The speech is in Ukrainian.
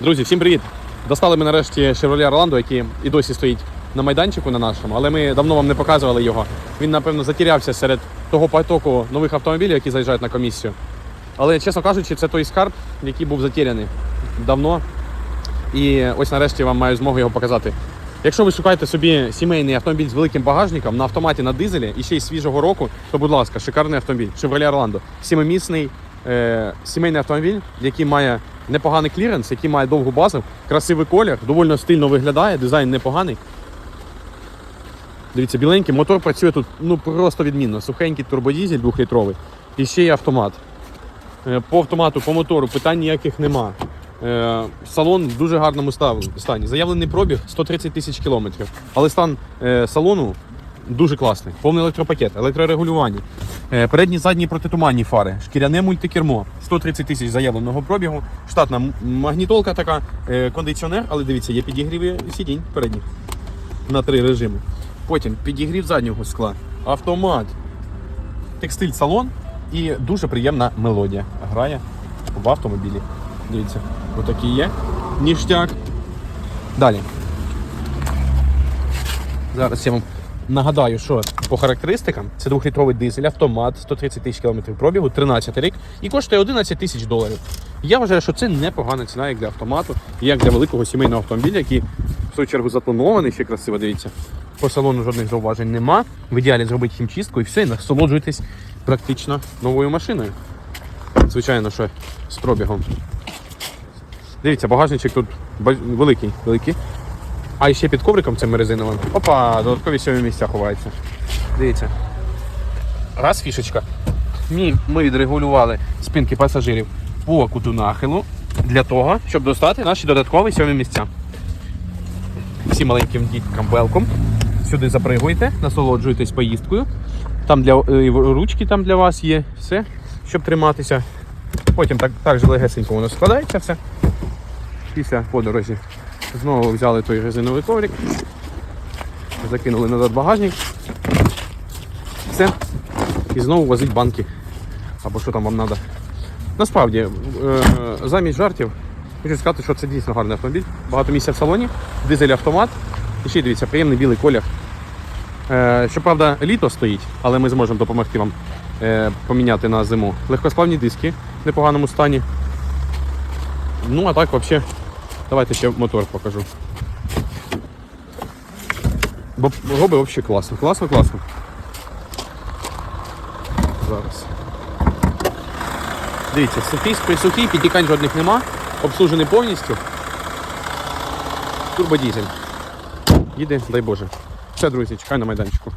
Друзі, всім привіт! Достали ми нарешті Chevrolet Orlando, який і досі стоїть на майданчику на нашому, але ми давно вам не показували його. Він, напевно, затірявся серед того потоку нових автомобілів, які заїжджають на комісію. Але, чесно кажучи, це той скарб, який був затеряний давно. І ось нарешті вам маю змогу його показати. Якщо ви шукаєте собі сімейний автомобіль з великим багажником на автоматі на дизелі і ще й свіжого року, то будь ласка, шикарний автомобіль. Chevrolet Orlando. Сімимісний е, сімейний автомобіль, який має непоганий кліренс, який має довгу базу, красивий колір, доволі стильно виглядає, дизайн непоганий. Дивіться, біленький, мотор працює тут ну просто відмінно. Сухенький турбодізель 2-літровий. І ще є автомат. Е, По автомату, по мотору питань ніяких нема. Е, Салон в дуже гарному стані. Заявлений пробіг 130 тисяч кілометрів. Але стан е, салону дуже класний. Повний електропакет, електрорегулювання. Е, Передні задні протитуманні фари, шкіряне мультикермо, 130 тисяч заявленого пробігу, штатна магнітолка така, е, кондиціонер, але дивіться, є підігріви сидінь передніх на три режими. Потім підігрів заднього скла, автомат, текстиль салон і дуже приємна мелодія. Грає в автомобілі. Дивіться, отакий є. Ніштяк. Далі. Зараз я вам нагадаю, що по характеристикам це 2-літровий дизель, автомат, 130 тисяч кілометрів пробігу, 13 рік і коштує 11 тисяч доларів. Я вважаю, що це непогана ціна як для автомату, як для великого сімейного автомобіля, який в свою чергу затонований, ще красиво, дивіться. По салону жодних зауважень нема. В ідеалі зробити хімчистку і все, і насолоджуйтесь практично новою машиною. Звичайно, що з пробігом. Дивіться, багажничок тут великий, великий. А ще під ковриком цим резиновим. Опа, додаткові сьомі місця ховаються. Дивіться. Раз фішечка. Ми відрегулювали спинки пасажирів по куту нахилу для того, щоб достати наші додаткові сьомі місця. Всім маленьким діткам велком. Сюди запригуйте, насолоджуйтесь поїздкою. Там для е, ручки там для вас є все, щоб триматися. Потім так, так же легесенько воно складається все. Після подорожі знову взяли той резиновий коврик, закинули назад багажник. Все. І знову возить банки. Або що там вам треба. Насправді, е, замість жартів, хочу сказати, що це дійсно гарний автомобіль. Багато місця в салоні, дизель автомат. І ще дивіться, приємний білий колір. Е, щоправда, літо стоїть, але ми зможемо допомогти вам е, поміняти на зиму. Легкосплавні диски в непоганому стані. Ну, а так, взагалі, давайте ще мотор покажу. Бо робить взагалі класно. Класно, класно. Зараз. Дивіться, сухий, присухий, підтікань жодних нема. Обслужений повністю. Турбодізель. Їде, дай Боже. Все, друзі, чекаю на майданчику.